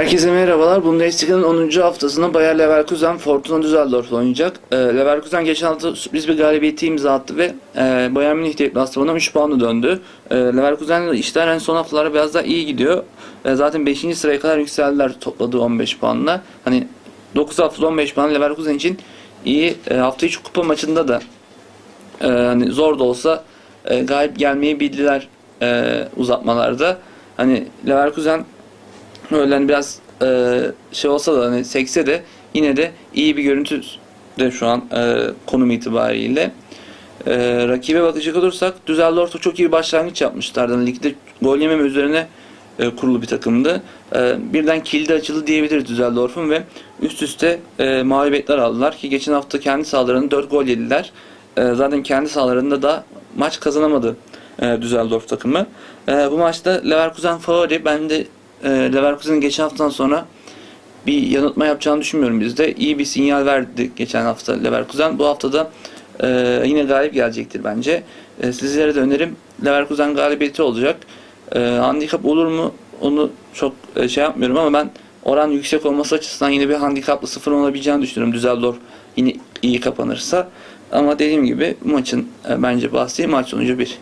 Herkese merhabalar. Bundesliga'nın 10. haftasında Bayer Leverkusen Fortuna Düsseldorf oynayacak. Ee, Leverkusen geçen hafta sürpriz bir galibiyeti imza attı ve e, Bayern Münih deplasmanına 3 puanla döndü. E, Leverkusen işler en son haftalara biraz daha iyi gidiyor. Zaten 5. sıraya kadar yükseldiler topladığı 15 puanla. Hani 9 haftada 15 puan Leverkusen için iyi. E, hafta içi kupa maçında da e, hani zor da olsa e, galip gelmeyi bildiler uzatmalarda. Hani Leverkusen öyle hani biraz e, şey olsa da hani sekse de yine de iyi bir görüntü de şu an e, konum itibariyle. E, rakibe bakacak olursak Düsseldorf'ta çok iyi bir başlangıç yapmışlardı. Ligde gol yememe üzerine e, kurulu bir takımdı. E, birden kilidi açıldı diyebiliriz Düsseldorf'un ve üst üste e, mağlubiyetler aldılar ki geçen hafta kendi sahalarında 4 gol yediler. E, zaten kendi sahalarında da maç kazanamadı e, Düsseldorf takımı. E, bu maçta Leverkusen favori. Ben de e, Leverkusen'in geçen haftadan sonra bir yanıltma yapacağını düşünmüyorum bizde. İyi bir sinyal verdi geçen hafta Leverkusen. Bu haftada e, yine galip gelecektir bence. E, sizlere de önerim Leverkusen galibiyeti olacak. E, handikap olur mu onu çok e, şey yapmıyorum ama ben oran yüksek olması açısından yine bir handikaplı sıfır olabileceğini düşünüyorum. Düsseldorf yine iyi kapanırsa. Ama dediğim gibi maçın e, bence bahsi maç sonucu bir.